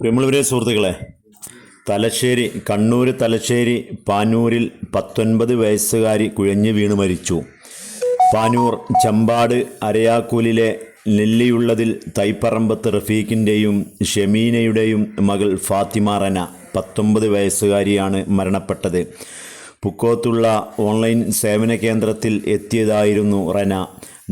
പ്രിയമുള്ളവരെ സുഹൃത്തുക്കളെ തലശ്ശേരി കണ്ണൂർ തലശ്ശേരി പാനൂരിൽ പത്തൊൻപത് വയസ്സുകാരി കുഴഞ്ഞു വീണ് മരിച്ചു. പാനൂർ ചമ്പാട് അരയാക്കൂലിലെ നെല്ലിയുള്ളതിൽ തൈപ്പറമ്പത്ത് റഫീഖിന്റെയും ഷെമീനയുടെയും മകൾ ഫാത്തിമ റന പത്തൊമ്പത് വയസ്സുകാരിയാണ് മരണപ്പെട്ടത്. പുക്കോത്തുള്ള ഓൺലൈൻ സേവന കേന്ദ്രത്തിൽ എത്തിയതായിരുന്നു റന.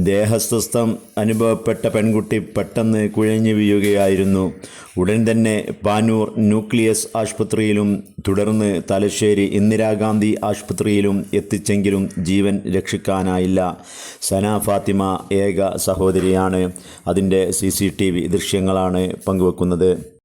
ദേഹസ്വസ്ഥം അനുഭവപ്പെട്ട പെൺകുട്ടി പെട്ടെന്ന് കുഴഞ്ഞു വീഴുകയായിരുന്നു. ഉടൻ തന്നെ പാനൂർ ന്യൂക്ലിയസ് ആശുപത്രിയിലും തുടർന്ന് തലശ്ശേരി ഇന്ദിരാഗാന്ധി ആശുപത്രിയിലും എത്തിച്ചെങ്കിലും ജീവൻ രക്ഷിക്കാനായില്ല. സന ഫാത്തിമ ഏക സഹോദരിയാണ്. അതിന്റെ സി സി ടി വി ദൃശ്യങ്ങളാണ് പങ്കുവെക്കുന്നത്.